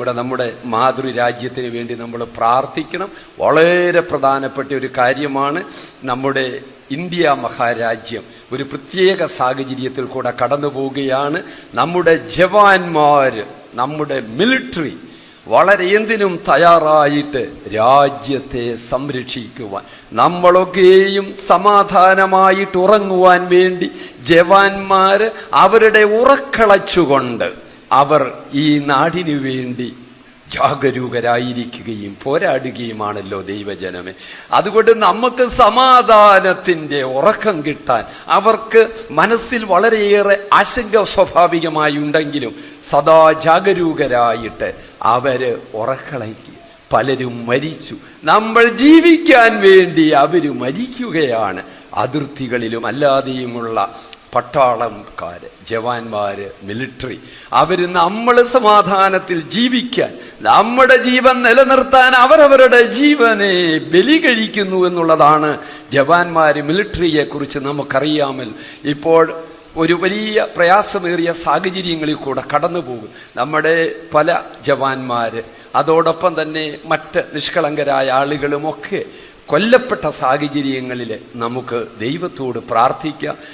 കൂടെ നമ്മുടെ മാതൃരാജ്യത്തിന് വേണ്ടി നമ്മൾ പ്രാർത്ഥിക്കണം. വളരെ പ്രധാനപ്പെട്ട ഒരു കാര്യമാണ് നമ്മുടെ ഇന്ത്യ മഹാരാജ്യം. ഒരു പ്രത്യേക സാഹചര്യത്തിൽ കൂടെ കടന്നു പോവുകയാണ്. നമ്മുടെ ജവാന്മാർ നമ്മുടെ മിലിട്ടറി വളരെ എന്തിനും തയ്യാറായിട്ട് രാജ്യത്തെ സംരക്ഷിക്കുവാൻ നമ്മളൊക്കെയും സമാധാനമായിട്ട് ഉറങ്ങുവാൻ വേണ്ടി ജവാന്മാര് അവരുടെ ഉറക്കളച്ചുകൊണ്ട് അവർ ഈ നാടിനു വേണ്ടി ജാഗരൂകരായിരിക്കുകയും പോരാടുകയുമാണല്ലോ ദൈവജനമേ. അതുകൊണ്ട് നമുക്ക് സമാധാനത്തിന്റെ ഉറക്കം കിട്ടാൻ അവർക്ക് മനസ്സിൽ വളരെയേറെ ആശങ്ക സ്വാഭാവികമായി ഉണ്ടെങ്കിലും സദാ ജാഗരൂകരായിട്ട് അവർ ഉറക്കളയ്ക്ക് പലരും മരിച്ചു. നമ്മൾ ജീവിക്കാൻ വേണ്ടി അവർ മരിക്കുകയാണ്. അതിർത്തികളിലും അല്ലാതെയുമുള്ള പട്ടാളംകാര് ജവാന്മാര് മിലിറ്ററി അവർ നമ്മൾ സമാധാനത്തിൽ ജീവിക്കാൻ നമ്മുടെ ജീവൻ നിലനിർത്താൻ അവരവരുടെ ജീവനെ ബലി കഴിക്കുന്നു എന്നുള്ളതാണ് ജവാന്മാര് മിലിറ്ററിയെ കുറിച്ച് നമുക്കറിയാമൽ. ഇപ്പോൾ ഒരു വലിയ പ്രയാസമേറിയ സാഹചര്യങ്ങളിൽ കൂടെ കടന്നു പോകും നമ്മുടെ പല ജവാന്മാര് അതോടൊപ്പം തന്നെ മറ്റ് നിഷ്കളങ്കരായ ആളുകളുമൊക്കെ കൊല്ലപ്പെട്ട സാഹചര്യങ്ങളിൽ നമുക്ക് ദൈവത്തോട് പ്രാർത്ഥിക്കാം.